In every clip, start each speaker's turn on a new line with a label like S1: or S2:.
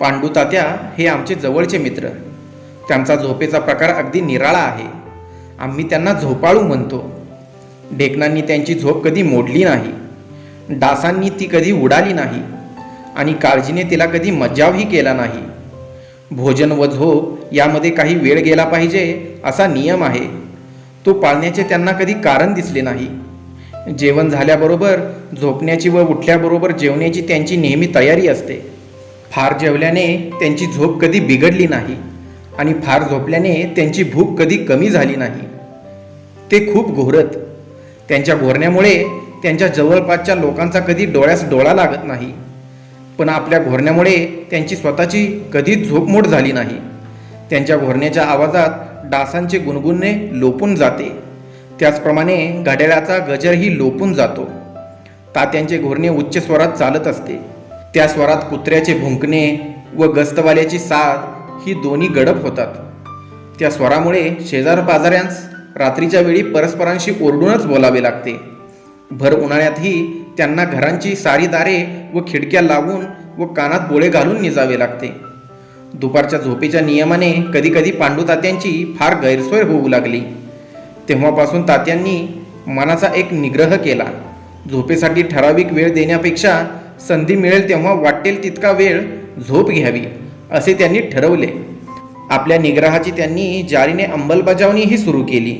S1: पांडू तात्या हे आमचे जवळचे मित्र. त्यांचा झोपेचा प्रकार अगदी निराळा आहे. आम्ही त्यांना झोपाळू म्हणतो. ढेकणांनी त्यांची झोप कधी मोडली नाही. डासांनी ती कधी उडाली नाही. आणि काळजीने तिला कधी मज्जावही केला नाही. भोजन व झोप यामध्ये काही वेळ गेला पाहिजे असा नियम आहे. तो पाळण्याचे त्यांना कधी कारण दिसले नाही. जेवण झाल्याबरोबर झोपण्याची व उठल्याबरोबर जेवण्याची त्यांची नेहमी तयारी असते. फार जेवल्याने त्यांची झोप कधी बिघडली नाही आणि फार झोपल्याने त्यांची भूक कधी कमी झाली नाही. ते खूप घोरत. त्यांच्या घोरण्यामुळे त्यांच्या जवळपासच्या लोकांचा कधी डोळ्यास डोळा लागत नाही. पण आपल्या घोरण्यामुळे त्यांची स्वतःची कधीच झोपमोड झाली नाही. त्यांच्या घोरण्याच्या आवाजात डासांचे गुणगुणणे लोपून जाते. त्याचप्रमाणे घड्याळाचा गजरही लोपून जातो. तात्यांचे घोरणे उच्च स्वरात चालत असते. त्या स्वरात कुत्र्याचे भुंकणे व गस्तवाल्याची साथ ही दोन्ही गडप होतात. त्या स्वरामुळे शेजार पाजाऱ्यांस रात्रीच्या वेळी परस्परांशी ओरडूनच बोलावे लागते. भर उन्हाळ्यातही त्यांना घरांची सारी दारे व खिडक्या लावून व कानात बोळे घालून निजावे लागते. दुपारच्या झोपेच्या नियमाने कधीकधी पांडू तात्यांची फार गैरसोय होऊ लागली. तेव्हापासून तात्यांनी मनाचा एक निग्रह केला. झोपेसाठी ठराविक वेळ देण्यापेक्षा संधी मिळेल तेव्हा वाटेल तितका वेळ झोप घ्यावी असे त्यांनी ठरवले. आपल्या निग्रहाची त्यांनी जारीने अंमलबजावणीही सुरू केली.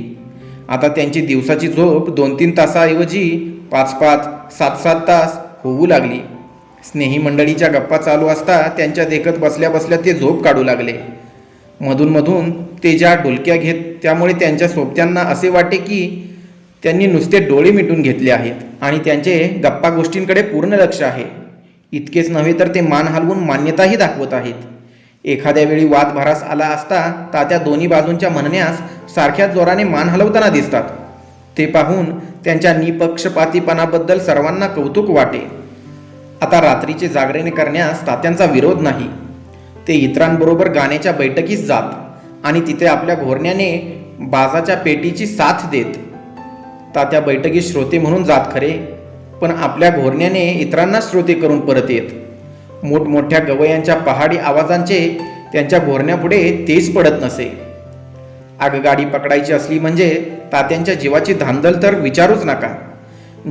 S1: आता त्यांची दिवसाची झोप दोन तीन तासाऐवजी पाच पाच सात सात तास होऊ लागली. स्नेही मंडळीच्या गप्पा चालू असता त्यांच्या देखत बसल्या बसल्या ते झोप काढू लागले. मधूनमधून ते ज्या डुलक्या घेत त्यामुळे त्यांच्या सोबत्यांना असे वाटे की त्यांनी नुसते डोळे मिटून घेतले आहेत आणि त्यांचे गप्पा गोष्टींकडे पूर्ण लक्ष आहे. इतकेच नव्हे तर ते मान हलवून मान्यताही दाखवत आहेत. एखाद्या वेळी वाद भरास आला असता तात्या दोन्ही बाजूंच्या म्हणण्यास सारख्याच जोराने मान हलवताना दिसतात. ते पाहून त्यांच्या निपक्षपातीपणाबद्दल सर्वांना कौतुक वाटे. आता रात्रीचे जागरणे करण्यास तात्यांचा विरोध नाही. ते इतरांबरोबर गाण्याच्या बैठकीस जात आणि तिथे आपल्या घोरण्याने बाजाच्या पेटीची साथ देत. तात्या बैठकीत श्रोते म्हणून जात खरे पण आपल्या घोरण्याने इतरांना श्रोते करून परत येत. मोठमोठ्या गवयांच्या पहाडी आवाजांचे त्यांच्या घोरण्यापुढे तेच पडत नसे. आगगाडी पकडायची असली म्हणजे तात्यांच्या जीवाची धांदल तर विचारूच नका.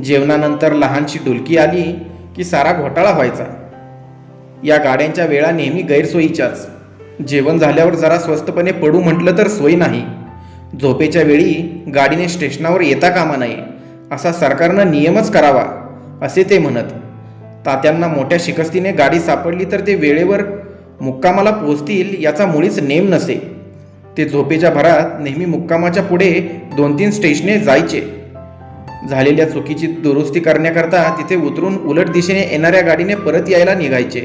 S1: जेवणानंतर लहानशी डुलकी आली की सारा घोटाळा व्हायचा. या गाड्यांच्या वेळा नेहमी गैरसोयीच्याच. जेवण झाल्यावर जरा स्वस्तपणे पडू म्हटलं तर सोय नाही. झोपेच्या वेळी गाडीने स्टेशनावर येता कामा नये असा सरकारनं नियमच करावा असे ते म्हणत. तात्यांना मोठ्या शिकस्तीने गाडी सापडली तर ते वेळेवर मुक्कामाला पोहोचतील याचा मुळीच नेम नसे. ते झोपेच्या भरात नेहमी मुक्कामाच्या पुढे दोन तीन स्टेशने जायचे. झालेल्या चुकीची दुरुस्ती करण्याकरता तिथे उतरून उलट दिशेने येणाऱ्या गाडीने परत यायला निघायचे.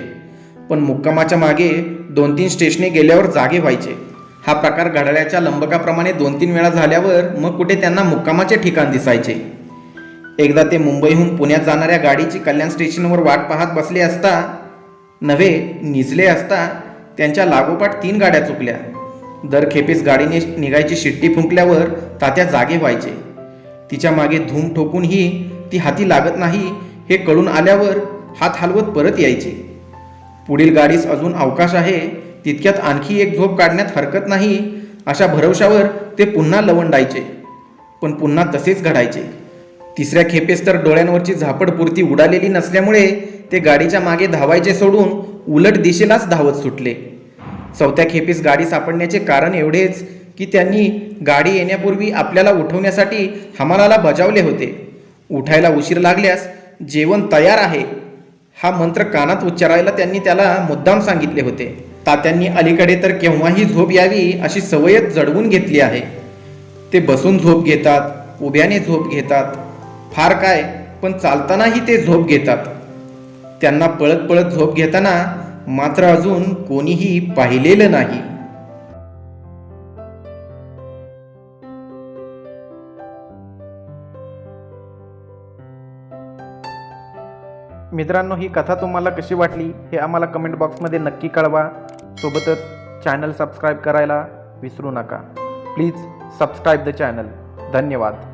S1: पण मुक्कामाच्या मागे दोन तीन स्टेशने गेल्यावर जागे व्हायचे. हा प्रकार घड्याळ्याच्या लंबकाप्रमाणे दोन तीन वेळा झाल्यावर मग कुठे त्यांना मुक्कामाचे ठिकाण दिसायचे. एकदा ते मुंबईहून पुण्यात जाणाऱ्या गाडीची कल्याण स्टेशनवर वाट पाहत बसले असता नव्हे निजले असता त्यांच्या लागोपाठ तीन गाड्या चुकल्या. दर खेपेस गाडीने निघायची शिट्टी फुंकल्यावर तात्या जागे व्हायचे. तिच्यामागे धूम ठोकूनही ती हाती लागत नाही हे कळून आल्यावर हात हलवत परत यायचे. पुढील गाडीस अजून अवकाश आहे तितक्यात आणखी एक झोप काढण्यात हरकत नाही अशा भरवशावर ते पुन्हा लवंडायचे. पण पुन्हा तसेच घडायचे. तिसऱ्या खेपेस तर डोळ्यांवरची झापड पुरती उडालेली नसल्यामुळे ते गाडीच्या मागे धावायचे सोडून उलट दिशेलाच धावत सुटले. चौथ्या खेपेस गाडी सापडण्याचे कारण एवढेच की त्यांनी गाडी येण्यापूर्वी आपल्याला उठवण्यासाठी हमालाला बजावले होते. उठायला उशीर लागल्यास जेवण तयार आहे हा मंत्र कानात उच्चारायला त्यांनी त्याला मुद्दाम सांगितले होते. तात्यांनी अलीकडे तर केव्हाही झोप यावी अशी सवयच जडवून घेतली आहे. ते बसून झोप घेतात उभ्याने झोप घेतात. फार काय पण चालतानाही ते झोप घेतात. त्यांना पळत पळत झोप घेताना मात्र अजून कोणीही पाहिलेलं नाही. मित्रांनो ही कथा तुम्हाला कशी वाटली हे आम्हाला कमेंट बॉक्समध्ये नक्की कळवा. सोबतच चॅनल सबस्क्राईब करायला विसरू नका. Please subscribe the channel. धन्यवाद.